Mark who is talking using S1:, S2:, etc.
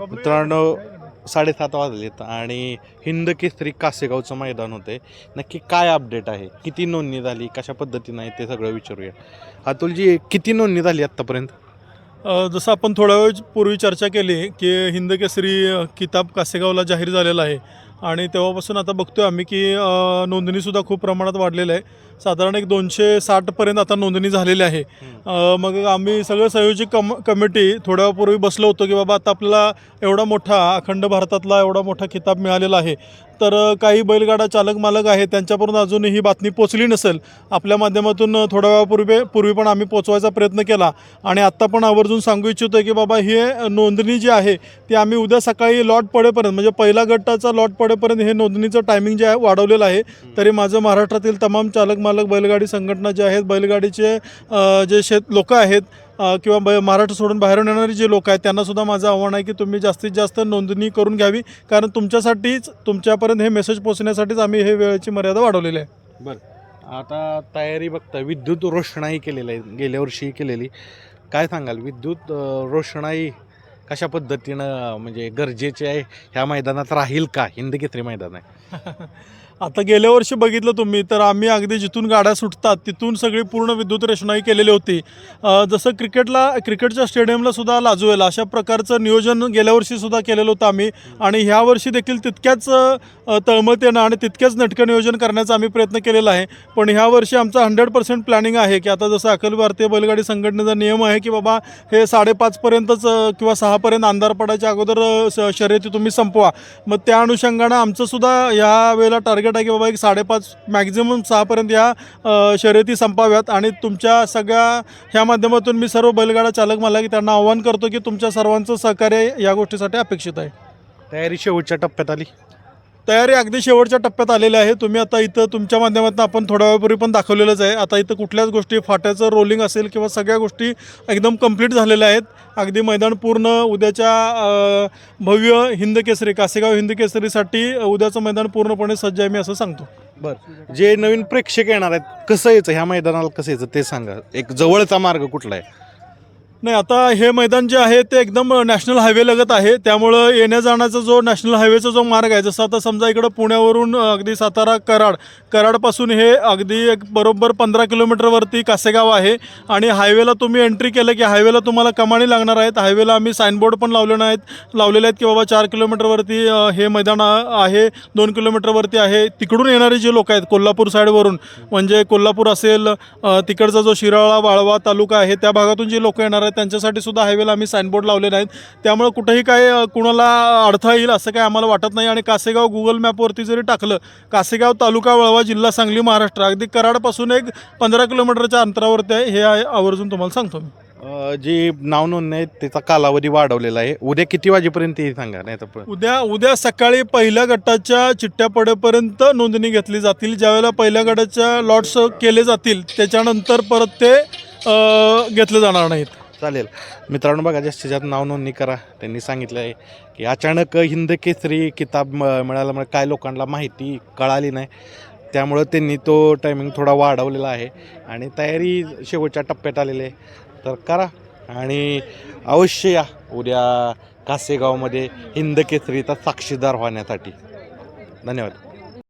S1: मित्रांनो साडेसात वाजलेत आणि हिंद केसरी कासेगावचं मैदान होते नक्की काय अपडेट आहे? किती नोंदणी झाली? कशा पद्धतीनं आहे ते सगळं विचारूया. अतुलजी किती नोंदणी झाली आत्तापर्यंत?
S2: जसं आपण थोड्या वेळ पूर्वी चर्चा केली की हिंद केसरी किताब कासेगावला जाहीर झालेला आहे. आणि तेव्हापासून आता बघतोय आम्ही की नोंदणीसुद्धा खूप प्रमाणात वाढलेलं आहे. साधारण एक दोनशे साठपर्यंत आता नोंदणी झालेली आहे. मग आम्ही सगळं संयोजक कम कमिटी थोड्यापूर्वी बसलो होतो की बाबा आता आपल्याला एवढा मोठा अखंड भारतातला एवढा मोठा किताब मिळालेला आहे. तर काही बैलगाडा चालक मालक आहेत त्यांच्यापर्यंत अजून ही बातमी पोचली नसेल. आपल्या माध्यमातून थोड्या वेळापूर्वी पूर्वी पण आम्ही पोचवायचा प्रयत्न केला. आणि आत्ता पण आवर्जून सांगू इच्छितो की बाबा ही नोंदणी जी आहे ती आम्ही उद्या सकाळी लॉट पडेपर्यंत म्हणजे पहिला गटाचा लॉट पडेपर्यंत हे नोंदणीचं टायमिंग जे आहे वाढवलेलं आहे. तरी माझं महाराष्ट्रातील तमाम चालक मालक बैलगाडी संघटना जे आहेत बैलगाडीचे जे शेत लोक आहेत किंवा ब महाराष्ट्र सोडून बाहेरून येणारे जे लोक आहेत त्यांनासुद्धा माझं आव्हान आहे की तुम्ही जास्तीत जास्त नोंदणी करून घ्यावी. कारण तुमच्यासाठीच तुमच्यापर्यंत हे मेसेज पोचण्यासाठीच आम्ही हे वेळेची मर्यादा वाढवलेली आहे.
S1: बरं. आता तयारी बघता विद्युत रोषणाई केलेली आहे. गेल्या वर्षी केलेली. काय सांगाल? विद्युत रोषणाई कशा पद्धतीनं म्हणजे गरजेचे आहे ह्या मैदानात राहील का? हिंद मैदान आहे.
S2: आता गेल्या वर्षी बघितलं तुम्ही तर आम्ही अगदी जिथून गाड्या सुटतात तिथून सगळी पूर्ण विद्युत रचनाही केलेली होती. जसं क्रिकेटला क्रिकेटच्या स्टेडियमला सुद्धा लाजवेल अशा प्रकारचं नियोजन गेल्या वर्षी सुद्धा केलेलं होतं आम्ही. आणि ह्या वर्षी देखील तितक्याच तळमतेनं तळमळतेनं आणि तितक्याच नटकं नियोजन करण्याचा आम्ही प्रयत्न केलेला आहे. पण ह्या वर्षी आमचा हंड्रेड पर्सेंट प्लॅनिंग आहे की आता जसं अखिल भारतीय बैलगाडी संघटनेचा नियम आहे की बाबा हे साडेपाचपर्यंतच किंवा सहा सहापर्यंत अंधार पडायच्या अगोदर स- शर्यती तुम्ही संपवा. मग त्या अनुषंगानं आमचं सुद्धा ह्या वेळेला टार्गेट आहे की बाबा एक साडेपाच मॅक्झिमम सहापर्यंत या अ, शर्यती संपाव्यात. आणि तुमच्या सगळ्या ह्या माध्यमातून मी सर्व बैलगाडा चालक मला की त्यांना आव्हान करतो की तुमच्या सर्वांचं सहकार्य या गोष्टीसाठी अपेक्षित आहे.
S1: तयारी शेवटच्या टप्प्यात आली.
S2: तयारी अगदी शेवटच्या टप्प्यात आलेली आहे. तुम्ही आता इथं तुमच्या माध्यमातून आपण थोड्या वेळपूर्वी पण दाखवलेलंच आहे. आता इथं कुठल्याच गोष्टी फाट्याचं रोलिंग असेल किंवा सगळ्या गोष्टी एकदम कंप्लीट झालेल्या आहेत. अगदी मैदान पूर्ण उद्याच्या भव्य हिंद केसरी कासेगाव हिंद केसरीसाठी उद्याचं मैदान पूर्णपणे सज्ज आहे मी असं सांगतो.
S1: बरं. जे नवीन प्रेक्षक येणार आहेत कसं यायचं? ह्या मैदानाला कसं यायचं? ते सांगा. एक जवळचा मार्ग कुठला आहे?
S2: नाही आता हे मैदान जे आहे ते एकदम नॅशनल हायवे लगत आहे. त्यामुळं येण्या जाण्याचा जो नॅशनल हायवेचा जो मार्ग आहे जसं आता समजा इकडं पुण्यावरून अगदी सातारा कराड कराडपासून हे अगदी एक बरोबर पंधरा किलोमीटरवरती कासेगाव आहे. आणि हायवेला तुम्ही एंट्री केलं की हायवेला तुम्हाला कमानी लागणार आहेत. हायवेला आम्ही साईनबोर्ड पण लावले नाहीत लावलेले आहेत की बाबा चार किलोमीटरवरती हे मैदान आहे. दोन किलोमीटरवरती आहे. तिकडून येणारे जे लोक आहेत कोल्हापूर साईडवरून म्हणजे कोल्हापूर असेल तिकडचा जो शिराळा वाळवा तालुका आहे त्या भागातून जे लोक येणार आहेत त्यांच्यासाठी सुद्धा हायवेला आम्ही साईनबोर्ड लावले नाहीत त्यामुळे कुठेही काय कुणाला अडथळा येईल असं काय आम्हाला वाटत नाही. आणि कासेगाव गुगल मॅपवरती जरी टाकलं कासेगाव तालुका वळवा जिल्हा सांगली महाराष्ट्र अगदी कराडपासून एक पंधरा किलोमीटरच्या अंतरावरती आहे. हे आहे आवर्जून तुम्हाला सांगतो मी.
S1: जी नाव नोंदणी आहे त्याचा कालावधी वाढवलेला आहे. उद्या किती वाजेपर्यंत हे सांगा? नाही तर
S2: उद्या उद्या सकाळी पहिल्या गटाच्या चिठ्ठ्या पडेपर्यंत नोंदणी घेतली जातील. ज्यावेळेला पहिल्या गटाच्या लॉट्स केले जातील त्याच्यानंतर परत ते घेतले जाणार नाहीत.
S1: चालेल. मित्रांनो बघा जास्तीत जास्त नाव नोंदणी करा. त्यांनी सांगितलं आहे की अचानक हिंद केसरी किताब म मिळाल्यामुळे म्हणजे काय लोकांना माहिती कळाली नाही. त्यामुळं त्यांनी तो टायमिंग थोडा वाढवलेला आहे. आणि तयारी शेवटच्या टप्प्यात आलेली आहे. तर करा आणि अवश्य या उद्या कासेगावमध्ये हिंद केसरीचा साक्षीदार होण्यासाठी. धन्यवाद.